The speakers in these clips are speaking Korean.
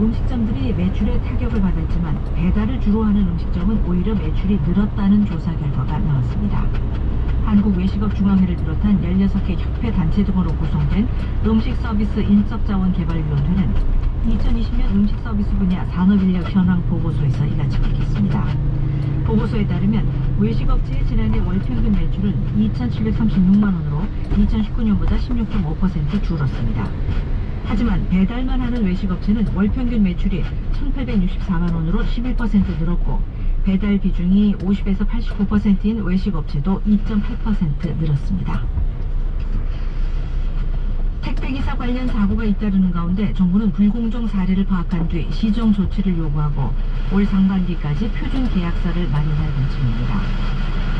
음식점들이 매출에 타격을 받았지만 배달을 주로 하는 음식점은 오히려 매출이 늘었다는 조사 결과가 나왔습니다. 한국외식업중앙회를 비롯한 16개 협회 단체 등으로 구성된 음식서비스 인적자원개발위원회는 2020년 음식서비스 분야 산업인력 현황 보고서에서 이같이 밝혔습니다. 보고서에 따르면 외식업체의 지난해 월평균 매출은 2,736만 원으로 2019년보다 16.5% 줄었습니다. 하지만 배달만 하는 외식업체는 월 평균 매출이 1,864만 원으로 11% 늘었고 배달 비중이 50에서 89%인 외식업체도 2.8% 늘었습니다. 택배기사 관련 사고가 잇따르는 가운데 정부는 불공정 사례를 파악한 뒤 시정 조치를 요구하고 올 상반기까지 표준 계약서를 마련할 방침입니다.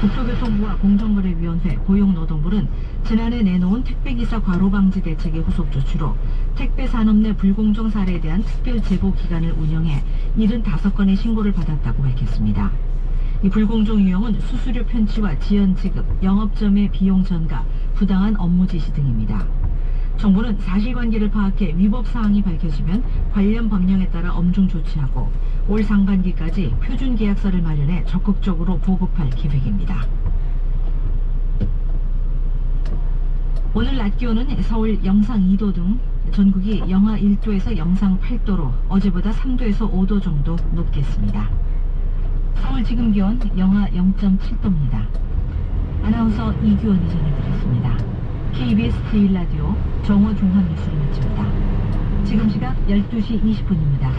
국토교통부와 공정거래위원회, 고용노동부는 지난해 내놓은 택배기사 과로방지 대책의 후속 조치로 택배 산업 내 불공정 사례에 대한 특별 제보 기간을 운영해 75건의 신고를 받았다고 밝혔습니다. 이 불공정 유형은 수수료 편취와 지연 지급, 영업점의 비용 전가, 부당한 업무 지시 등입니다. 정부는 사실관계를 파악해 위법 사항이 밝혀지면 관련 법령에 따라 엄중 조치하고 올 상반기까지 표준 계약서를 마련해 적극적으로 보급할 계획입니다. 오늘 낮 기온은 서울 영상 2도 등 전국이 영하 1도에서 영상 8도로 어제보다 3도에서 5도 정도 높겠습니다. 서울 지금 기온 영하 0.7도입니다. 아나운서 이규원이 전해드렸습니다. KBS 제1라디오 정오 종합뉴스를 마칩니다. 지금 시각 12시 20분입니다.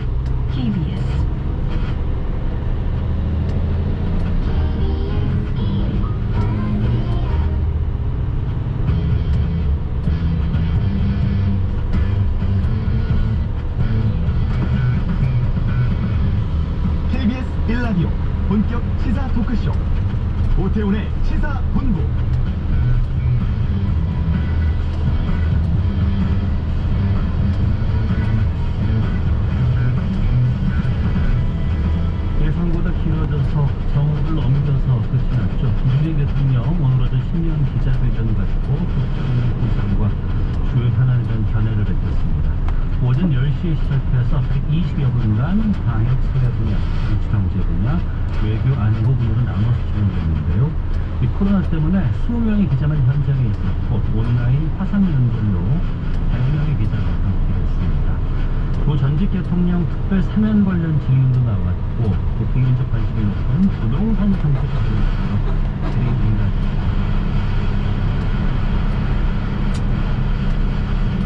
KBS KBS 쇼 오태훈의 시사본부 예상보다 길어져서 정오를 넘겨서 끝이 났죠. 문재인 대통령 오늘 오전 신년 기자회견을 가지고 국정원 부장과 주요 현안에 대한 견해를 뱉었습니다. 오전 10시에 시작해서 20여 분간 방역 사회 분야, 정치경제 분야, 외교 안보 분야로 나눠서 진행됐는데요. 이 코로나 때문에 20명의 기자만 현장에 있었고 온라인 화상 연결로 100명의 기자가 함께했습니다. 고 전직 대통령 특별 사면 관련 질문도 나왔고 또 국민적 관심이 높은 부동산 정책 관련해서 질의응답입니다.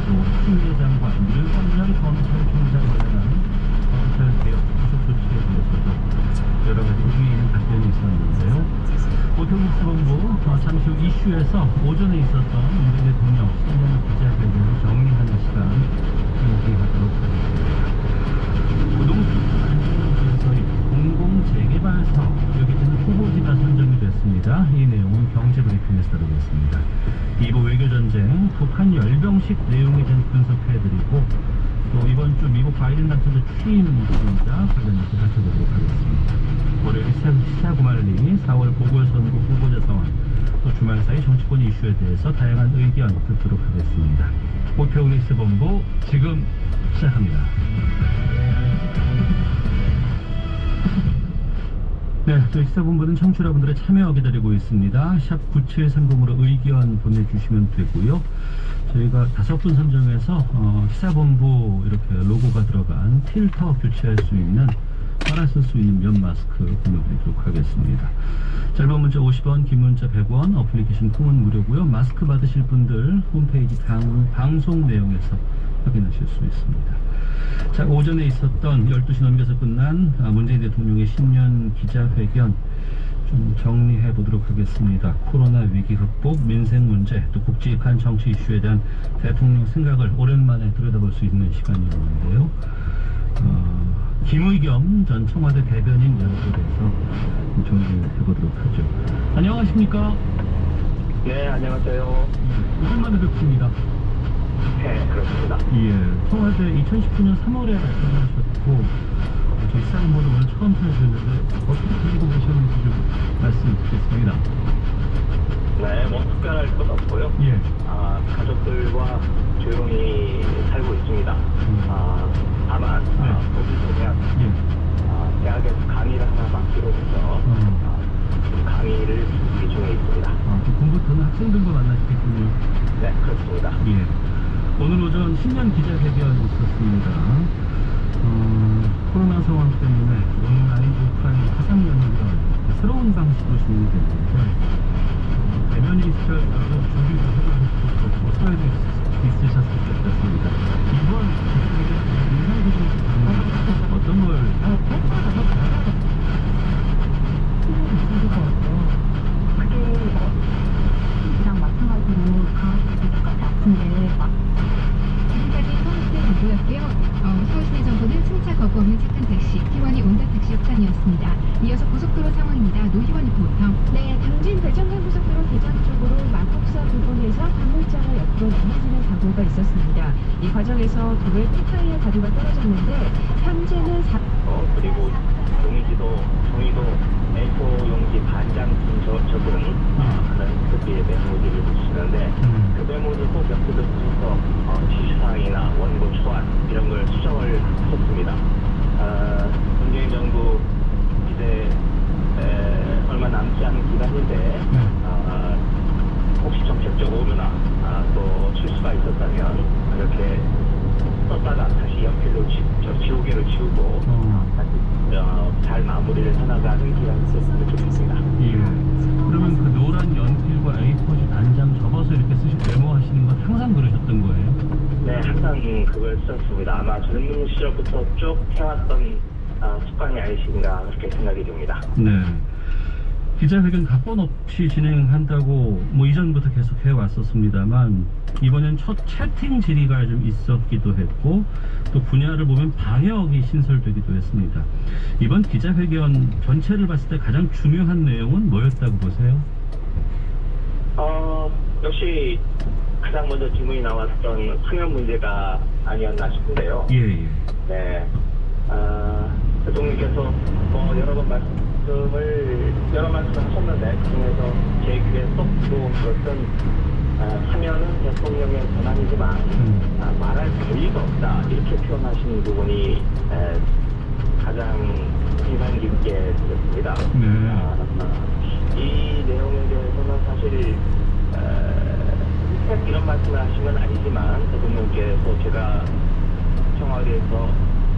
또 추미애 장관, 윤석열 검찰총장 관련한 검찰개혁 후속 조치에 대해서도 여러 가지 의미 있는 답변이 있었는데요. 오태훈 수본부 어, 이슈에서 오전에 있었던 문재인 대통령 신년 기자회견을 정리하는 시간 진행하도록 하겠습니다. 부동산 안전지구서의 공공재개발 사업 여기저는 후보지가 선정이 됐습니다. 이 내용은 경제 브리핑에서 다루겠습니다. 2부 외교전쟁, 북한 열병식 내용에 대한 분석해드리고 또 이번 주 미국 바이든 당선자 취임 일정자 관련해서 살펴보도록 하겠습니다. 월요일 시사, 시사 구말리 4월 보궐선거 후보자 상황 또 주말 사이 정치권 이슈에 대해서 다양한 의견 듣도록 하겠습니다. 오태훈의 시본부 지금 시작합니다. 네, 저희 시사본부는 청취자분들의 참여 기다리고 있습니다. 샵 9730으로 의견 보내주시면 되고요. 저희가 다섯 분 선정해서 어, 시사본부 이렇게 로고가 들어간 필터 교체할 수 있는 따라 쓸 수 있는 면 마스크 보내드리도록 하겠습니다. 짧은 문자 50원, 긴 문자 100원, 어플리케이션 콩은 무료고요. 마스크 받으실 분들 홈페이지 방, 방송 내용에서 확인하실 수 있습니다. 자, 오전에 있었던 12시 넘겨서 끝난 아, 문재인 대통령의 신년 기자회견 좀 정리해 보도록 하겠습니다. 코로나 위기 극복, 민생 문제, 또 굵직한 정치 이슈에 대한 대통령 생각을 오랜만에 들여다볼 수 있는 시간이었는데요. 어, 김의겸 전 청와대 대변인 연결해서 정리해 보도록 하죠. 안녕하십니까? 네, 안녕하세요. 오랜만에 뵙습니다. 네, 그렇습니다. 예, 청와대 2019년 3월에 발표하셨고 저희 사인보드 오늘 처음 찾아주는데 어떻게 들리고 계셨는지 좀 말씀 드리겠습니다. 네, 뭐 특별할 것 없고요. 예, 아, 학생들과 만나셨겠군요. 네, 그렇습니다. 예. 오늘 오전 신년 기자회견 있었습니다. 어, 코로나 상황 때문에 온라인, 오프라인 화상 연결 새로운 방식으로 진행됐는데 어, 대면이 있을까도 준비도 해보셨고 소외도 있- 있으셨을 것 같습니다. 이번 기자회견 인상적인 어떤 걸 그게 이랑 마찬가지로 강아지도 똑같이 아픈데 막 지금까지 서울시내 정보였고요. 어, 서울시내 정보는 승차 거부 없는 착한 택시, T1이 온다 택시 협찬이었습니다. 이어서 고속도로 상황입니다. 노희원 리포터. 네, 당진 대전간 고속도로 대전 쪽으로 마곡사 부근에서 화물차가 옆으로 넘어지는 사고가 있었습니다. 이 도로에 폐타이어 가루가 떨어졌는데 현재는 사... 어, 그리고 종이지도, 종이도 A4 용지 반장쯤 저, 적은 어, 하는 급비의 메모지를 붙이는데 음. 그 메모를 꼭 옆에 붙여서 어, 지시사항이나 원고 초안 이런 걸 수정을 하셨습니다. 어, 문재인 정부 이제 에, 얼마 남지 않은 기간인데 네. 어, 혹시 정책적 오류나 아, 또 실수가 있었다면 이렇게 썼다가 다시 연필로 지, 저 지우개로 지우고 어, 다시 어, 잘 마무리를 해나가는 기간이 됐으면 좋겠습니다. 예. 그러면 그 노란 연필과 A4지 단장 접어서 이렇게 쓰시 메모하시는 건 항상 그러셨던 거예요? 네, 항상 그걸 썼습니다. 아마 젊은 시절부터 쭉 해왔던 아, 습관이 아니신가 그렇게 생각이 듭니다. 네. 기자회견 각본 없이 진행한다고 뭐 이전부터 계속 해왔었습니다만 이번엔 첫 채팅 질의가 좀 있었기도 했고 또 분야를 보면 방역이 신설되기도 했습니다. 이번 기자회견 전체를 봤을 때 가장 중요한 내용은 뭐였다고 보세요? 어, 역시 가장 먼저 질문이 나왔던 수면 문제가 아니었나 싶은데요. 예, 예. 네. 아, 대통령께서 뭐 여러 번 말씀 을 여러 말씀을 하셨는데 그중에서 제 귀에 쏙 들어온 것은 아, 사면은 대통령의 권한이지만 음. 아, 말할 권리가 없다 이렇게 표현하시는 부분이 에, 가장 인상 깊게 들렸습니다. 네. 아, 아, 이 내용에 대해서는 사실 에, 꼭 이런 말씀을 건 아니지만 대통령께서 제가 청와대에서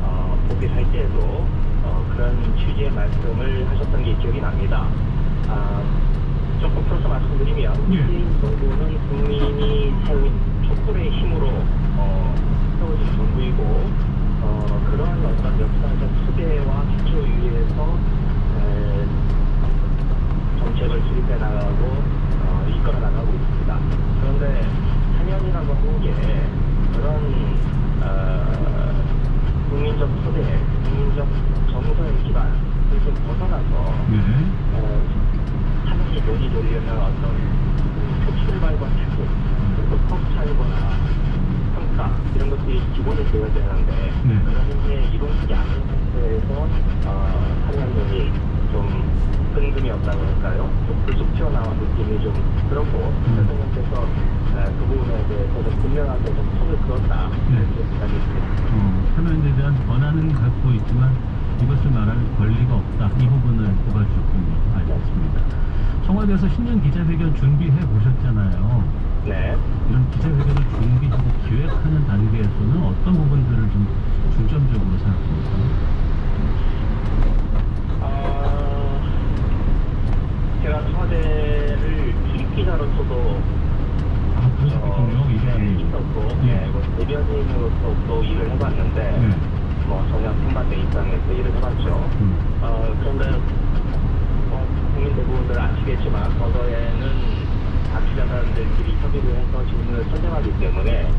어, 복귀할 때에도 취지의 말씀을 하셨던 게 기억이 납니다. 아, 조금 풀어서 말씀드리면 예. 문재인 정부는 국민이 세운 촛불의 힘으로 어, 세워진 정부이고 어, 그런 어떤 역사적 수배와 기초 위에서 에, 정책을 수립해 나가고 어, 이끌어 나가고 있습니다. 그런데 사년이라고 하는 게 그런 어, 국민적 소대, 국민적 정서의 기반을 좀 벗어나서 네. 어, 사년이 논이 되려면 어떤 표출발과 태도, 그리고 성찰거나 평가 기본이 되어야 되는데 네. 그런 게 이루어지지 않은 상태에서 어, 사년론이 좀 끈금이 없다고 할까요? 좀 불쑥 튀어나온 느낌이 좀 그렇고 대통령께서 에, 그 부분에 대해서 좀 분명하게 좀 손을 그었다 네. 이렇게 듭니다. 어, 사면에 대한 권한은 갖고 있지만 이것을 말할 권리가 없다. 이 부분을 꼽아주셨군요. 알겠습니다. 청와대에서 신년 기자회견 준비해 보셨잖아요. 네. 이런 기자회견을 준비하고 기획하는 단계에서는 어떤 부분들을 좀 중점적으로 생각합니까? 어, 제가 청와대를 출입기자로서도 아, 그러셨군요. 네, 이게. 있었고, 예. 네, 뭐 대변인으로서 또 일을 해봤는데, 네. 뭐 전혀 생반대 입장에서 일을 해봤죠. 음. 어, 그런데 뭐 국민 대부분들 아시겠지만 서서에는 각 기자단들끼리 협의를 해서 질문을 선정하기 때문에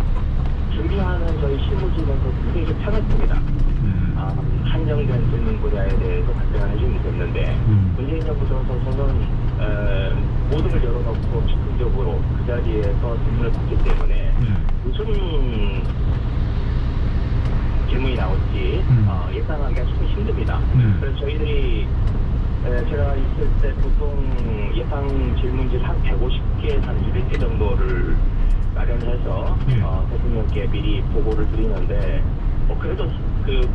준비하는 저희 실무진에서 굉장히 좀 편했습니다. 네. 아, 한정된 질문 분야에 대해서 답변을 해주면 됐는데 음. 문재인 정부 들어서서는 에, 모든 걸 열어놓고 즉흥적으로 그 자리에서 질문을 받기 때문에 네. 무슨 질문이 나올지 음. 어, 예상하기가 좀 힘듭니다. 네. 그래서 저희들이 에, 제가 있을 때 보통 예상 질문지 한 150개, 한 200개 정도를 마련해서 예. 어, 대통령께 미리 보고를 드리는데 뭐 그래도 그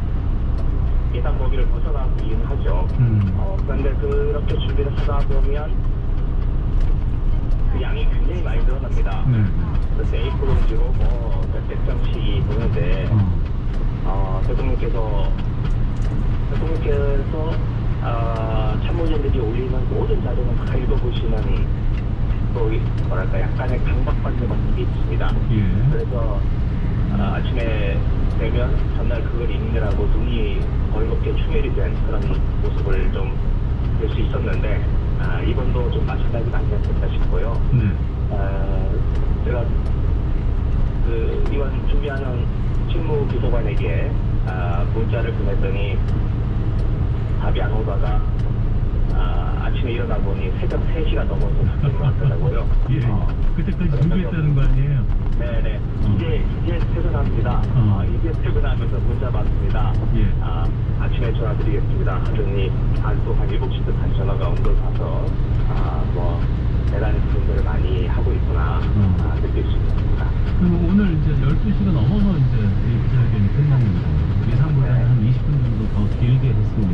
예상 범위를 벗어나기는 하죠. 음. 어, 그런데 그렇게 준비를 하다 보면 그 양이 굉장히 많이 늘어납니다. 네. 그래서 A4용지로 뭐 몇백 장씩 보는데 어. 어, 대통령께서 대통령께서 아, 참모진들이 올리는 모든 자료는 다 읽어보시는 또 이- 뭐랄까 약간의 강박관념 같은 게 있습니다. 예. 그래서 아, 아침에 되면 전날 그걸 읽느라고 눈이 벌겋게 충혈이 된 그런 모습을 좀 볼 수 있었는데 아, 이번도 좀 마찬가지가 아니었을까 싶고요. 네. 아, 제가 그 이번 준비하는 실무 비서관에게 아, 문자를 보냈더니 답이 안 오다가 아, 아침에 일어나 보니 새벽 3시가 넘어서 답변이 왔더라고요. 예. 어, 그때까지 준비했다는 거 아니에요? 네네. 어. 이제, 이제 퇴근합니다. 어. 아, 이제 퇴근하면서 문자 받습니다. 예. 아, 아침에 전화드리겠습니다. 하더니, 한또한 7시쯤 다시 전화가 온 걸 봐서, 아, 뭐, 대단히 분들을 많이 하고 있구나, 어. 아, 느낄 수 있습니다. 그럼 오늘 이제 12시가 넘어서 이제 이 기자회견이 끝난 겁니다. 예상보다 네. 한 20분 정도 더 길게 했습니다.